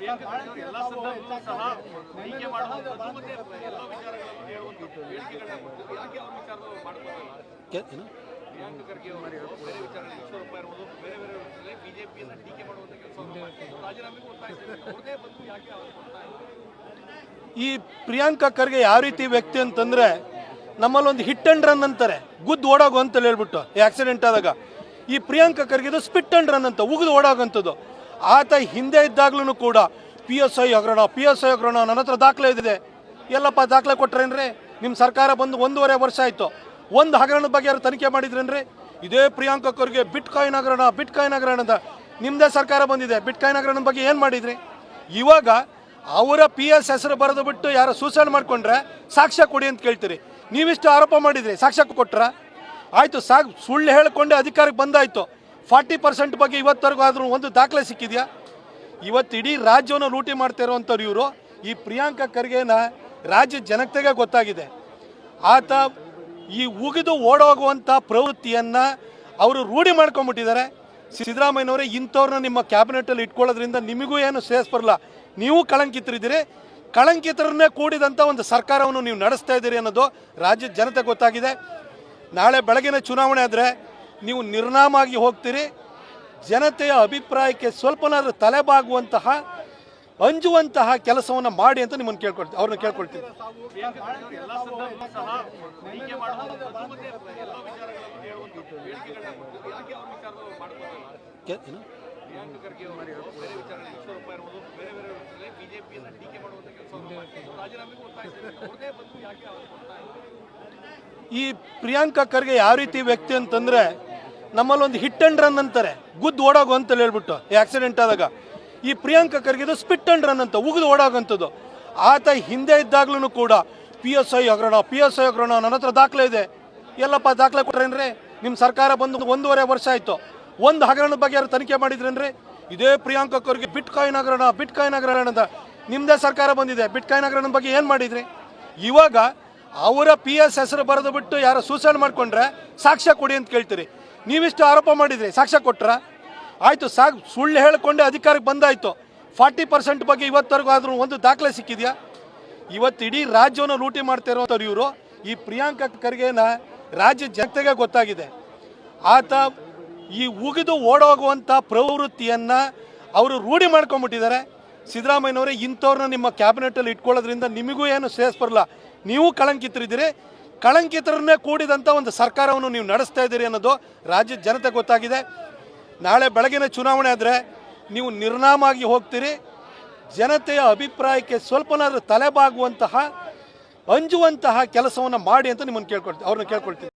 ಎಲ್ಲ ಸಂದರ್ಭದಲ್ಲೂ ಸಹ ಟೀಕೆ ಮಾಡುವಂಥದ್ದು ಮತ್ತೆ ಎಲ್ಲ ವಿಚಾರಗಳನ್ನು ಹೇಳುವಂಥದ್ದು ಹೇಳಿಕೆಗಳನ್ನ ಕೊಡ್ತಿದ್ರು. ಯಾಕೆ ಅವ್ರ ವಿಚಾರದಲ್ಲಿ ಮಾಡ್ಕೋಲ್ಲ ಏನು? ಪ್ರಿಯಾಂಕ ಖರ್ಗೆ ಅವರು ಬೇರೆ ವಿಚಾರ ಈಶ್ವರಪ್ಪ ಇರ್ಬೋದು ಬೇರೆ ಬೇರೆ ವಿಚಾರದಲ್ಲಿ ಬಿಜೆಪಿಯನ್ನ ಟೀಕೆ ಮಾಡುವಂತ ಕೆಲಸ ರಾಜೀನಾಮೆಗೂ ಒತ್ತಾಯಿಸಿದ್ರು ಅವ್ರದೇ ಬಂದು ಯಾಕೆ ಅವ್ರು ಕೊಡ್ತಾ ಇಲ್ಲ? ಈ ಪ್ರಿಯಾಂಕಾ ಖರ್ಗೆ ಯಾವ ರೀತಿ ವ್ಯಕ್ತಿ ಅಂತಂದ್ರೆ ನಮ್ಮಲ್ಲಿ ಒಂದು ಹಿಟ್ ಅಂಡ್ ರನ್ ಅಂತಾರೆ. ಗುದ್ದು ಓಡಾಗು ಅಂತ ಹೇಳ್ಬಿಟ್ಟು ಈ ಆಕ್ಸಿಡೆಂಟ್ ಆದಾಗ. ಈ ಪ್ರಿಯಾಂಕಾ ಖರ್ಗೆದು ಸ್ಪಿಟ್ ಅಂಡ್ ರನ್ ಅಂತ ಉಗಿದು ಓಡೋಗಂಥದ್ದು ಆತ ಹಿಂದೆ ಇದ್ದಾಗ್ಲೂ ಕೂಡ ಪಿ ಎಸ್ ಐ ಹಗರಣ ಪಿ ಎಸ್ ಐ ಹಗರಣ ನನ್ನ ಹತ್ರ ದಾಖಲೆ ಇದೆ. ಎಲ್ಲಪ್ಪ ದಾಖಲೆ ಕೊಟ್ರೇನ್ರಿ? ನಿಮ್ಮ ಸರ್ಕಾರ ಬಂದು ಒಂದೂವರೆ ವರ್ಷ ಆಯಿತು. ಒಂದು ಹಗರಣದ ಬಗ್ಗೆ ಯಾರು ತನಿಖೆ ಮಾಡಿದ್ರೇನ್ರಿ? ಇದೇ ಪ್ರಿಯಾಂಕ ಬಿಟ್ ಕಾಯಿನ್ ಹಗರಣ ಬಿಟ್ ಕಾಯಿನ್ ಹಗರಣ ಅಂತ ನಿಮ್ಮದೇ ಸರ್ಕಾರ ಬಂದಿದೆ. ಬಿಟ್ ಕಾಯಿನ್ ಹಗರಣದ ಬಗ್ಗೆ ಏನು ಮಾಡಿದ್ರಿ? ಇವಾಗ ಅವರ ಪಿ ಎಸ್ ಹೆಸರು ಬರೆದು ಬಿಟ್ಟು ಯಾರು ಸೂಸೈಡ್ ಮಾಡಿಕೊಂಡ್ರೆ ಸಾಕ್ಷ್ಯ ಕೊಡಿ ಅಂತ ಕೇಳ್ತೀರಿ. ನೀವಿಷ್ಟು ಆರೋಪ ಮಾಡಿದ್ರಿ ಸಾಕ್ಷ್ಯ ಕೊಟ್ರ? ಆಯಿತು, ಸಾಕ್, ಸುಳ್ಳು ಹೇಳಿಕೊಂಡೆ ಅಧಿಕಾರಕ್ಕೆ ಬಂದಾಯ್ತು. ಫಾರ್ಟಿ ಪರ್ಸೆಂಟ್ ಬಗ್ಗೆ ಇವತ್ತರೆಗೂ ಆದರೂ ಒಂದು ದಾಖಲೆ ಸಿಕ್ಕಿದೆಯಾ? ಇವತ್ತು ಇಡೀ ರಾಜ್ಯವನ್ನು ಲೂಟಿ ಮಾಡ್ತಾ ಇರುವಂಥವ್ರು ಇವರು. ಈ ಪ್ರಿಯಾಂಕಾ ಖರ್ಗೆನ ರಾಜ್ಯ ಜನತೆಗೆ ಗೊತ್ತಾಗಿದೆ. ಆತ ಈ ಉಗಿದು ಓಡೋಗುವಂಥ ಪ್ರವೃತ್ತಿಯನ್ನು ಅವರು ರೂಢಿ ಮಾಡ್ಕೊಂಬಿಟ್ಟಿದ್ದಾರೆ. ಸಿದ್ದರಾಮಯ್ಯನವರೇ, ಇಂಥವ್ರನ್ನ ನಿಮ್ಮ ಕ್ಯಾಬಿನೆಟಲ್ಲಿ ಇಟ್ಕೊಳ್ಳೋದ್ರಿಂದ ನಿಮಗೂ ಏನು ಶ್ರೇಯಸ್ ಬರಲ್ಲ. ನೀವು ಕಳಂಕಿತರಿದ್ದೀರಿ. ಕಳಂಕಿತರನ್ನೇ ಕೂಡಿದಂಥ ಒಂದು ಸರ್ಕಾರವನ್ನು ನೀವು ನಡೆಸ್ತಾ ಇದ್ದೀರಿ ಅನ್ನೋದು ರಾಜ್ಯದ ಜನತೆ ಗೊತ್ತಾಗಿದೆ. ನಾಳೆ ಬೆಳಗಿನ ಚುನಾವಣೆ ಆದರೆ ನೀವು ನಿರ್ನಾಮಾಗಿ ಹೋಗ್ತೀರಿ. ಜನತೆಯ ಅಭಿಪ್ರಾಯಕ್ಕೆ ಸ್ವಲ್ಪನಾದ್ರೂ ತಲೆಬಾಗುವಂತಹ, ಅಂಜುವಂತಹ ಕೆಲಸವನ್ನು ಮಾಡಿ ಅಂತ ನಿಮ್ಮನ್ನು ಕೇಳ್ಕೊಳ್ತೀವಿ ಅವ್ರನ್ನ ಕೇಳ್ಕೊಳ್ತೀವಿ ಈ ಪ್ರಿಯಾಂಕಾ ಖರ್ಗೆ ಯಾವ ರೀತಿ ವ್ಯಕ್ತಿ ಅಂತಂದ್ರೆ ನಮ್ಮಲ್ಲಿ ಒಂದು ಹಿಟ್ ಅಂಡ್ ರನ್ ಅಂತಾರೆ. ಗುದ್ದು ಓಡೋಗು ಅಂತ ಹೇಳ್ಬಿಟ್ಟು ಈ ಆಕ್ಸಿಡೆಂಟ್ ಆದಾಗ. ಈ ಪ್ರಿಯಾಂಕ ಖರ್ಗೆದು ಸ್ಪಿಟ್ ಅಂಡ್ ರನ್ ಅಂತ, ಉಗಿದು ಓಡಾಗಂಥದ್ದು ಆತ ಹಿಂದೆ ಇದ್ದಾಗ್ಲೂ ಕೂಡ ಪಿ ಎಸ್ ಐ ಹಗರಣ ಪಿ ಎಸ್ ಐ ಹಗರಣ, ನನ್ನ ಹತ್ರ ದಾಖಲೆ ಇದೆ. ಎಲ್ಲಪ್ಪ ದಾಖಲೆ ಕೊಟ್ರೇನ್ರಿ? ನಿಮ್ಮ ಸರ್ಕಾರ ಬಂದು ಒಂದೂವರೆ ವರ್ಷ ಆಯಿತು. ಒಂದು ಹಗರಣದ ಬಗ್ಗೆ ಯಾರು ತನಿಖೆ ಮಾಡಿದ್ರೇನ್ರಿ? ಇದೇ ಪ್ರಿಯಾಂಕ ಖರ್ಗೆ ಬಿಟ್ ಕಾಯಿನ್ ಹಗರಣ ಬಿಟ್ ಕಾಯಿನ್ ಹಗರಣ ಅಂತ. ನಿಮ್ಮದೇ ಸರ್ಕಾರ ಬಂದಿದೆ ಬಿಟ್ ಕಾಯಿನ್ ಹಗರಣದ ಬಗ್ಗೆ ಏನು ಮಾಡಿದ್ರಿ? ಇವಾಗ ಅವರ ಪಿ ಎಸ್ ಹೆಸರು ಬರೆದು ಬಿಟ್ಟು ಯಾರು ಸೂಸೈಡ್ ಮಾಡಿಕೊಂಡ್ರೆ ಸಾಕ್ಷ್ಯ ಕೊಡಿ ಅಂತ ಕೇಳ್ತೀರಿ. ನೀವಿಷ್ಟು ಆರೋಪ ಮಾಡಿದ್ರಿ, ಸಾಕ್ಷ್ಯ ಕೊಟ್ರ? ಆಯಿತು, ಸಾಕ್, ಸುಳ್ಳು ಹೇಳ್ಕೊಂಡೆ ಅಧಿಕಾರಕ್ಕೆ ಬಂದಾಯಿತು. ಫಾರ್ಟಿ ಪರ್ಸೆಂಟ್ ಬಗ್ಗೆ ಇವತ್ತರೆಗೂ ಆದರೂ ಒಂದು ದಾಖಲೆ ಸಿಕ್ಕಿದ್ಯಾ? ಇವತ್ತು ಇಡೀ ರಾಜ್ಯವನ್ನು ಲೂಟಿ ಮಾಡ್ತಾ ಇರುವಂಥವ್ರು ಇವರು. ಈ ಪ್ರಿಯಾಂಕಾ ಖರ್ಗೆನ ರಾಜ್ಯ ಜನತೆಗೆ ಗೊತ್ತಾಗಿದೆ. ಆತ ಈ ಉಗಿದು ಓಡೋಗುವಂಥ ಪ್ರವೃತ್ತಿಯನ್ನು ಅವರು ರೂಢಿ ಮಾಡ್ಕೊಂಡ್ಬಿಟ್ಟಿದ್ದಾರೆ ಸಿದ್ದರಾಮಯ್ಯನವರೇ ಇಂಥವ್ರನ್ನ ನಿಮ್ಮ ಕ್ಯಾಬಿನೆಟಲ್ಲಿ ಇಟ್ಕೊಳ್ಳೋದ್ರಿಂದ ನಿಮಗೂ ಏನು ಶ್ರೇಯಸ್ ಬರಲ್ಲ. ನೀವು ಕಳಂಕಿತರಿದ್ದೀರಿ. ಕಳಂಕಿತರನ್ನೇ ಕೂಡಿದಂಥ ಒಂದು ಸರ್ಕಾರವನ್ನು ನೀವು ನಡೆಸ್ತಾ ಇದ್ದೀರಿ ಅನ್ನೋದು ರಾಜ್ಯದ ಜನತೆ ಗೊತ್ತಾಗಿದೆ. ನಾಳೆ ಬೆಳಗಿನ ಚುನಾವಣೆ ಆದರೆ ನೀವು ನಿರ್ನಾಮಾಗಿ ಹೋಗ್ತೀರಿ. ಜನತೆಯ ಅಭಿಪ್ರಾಯಕ್ಕೆ ಸ್ವಲ್ಪನಾದರೂ ತಲೆಬಾಗುವಂತಹ, ಅಂಜುವಂತಹ ಕೆಲಸವನ್ನು ಮಾಡಿ ಅಂತ ನಿಮ್ಮನ್ನು ಕೇಳ್ಕೊಳ್ತೀವಿ ಅವ್ರನ್ನ ಕೇಳ್ಕೊಳ್ತೀನಿ.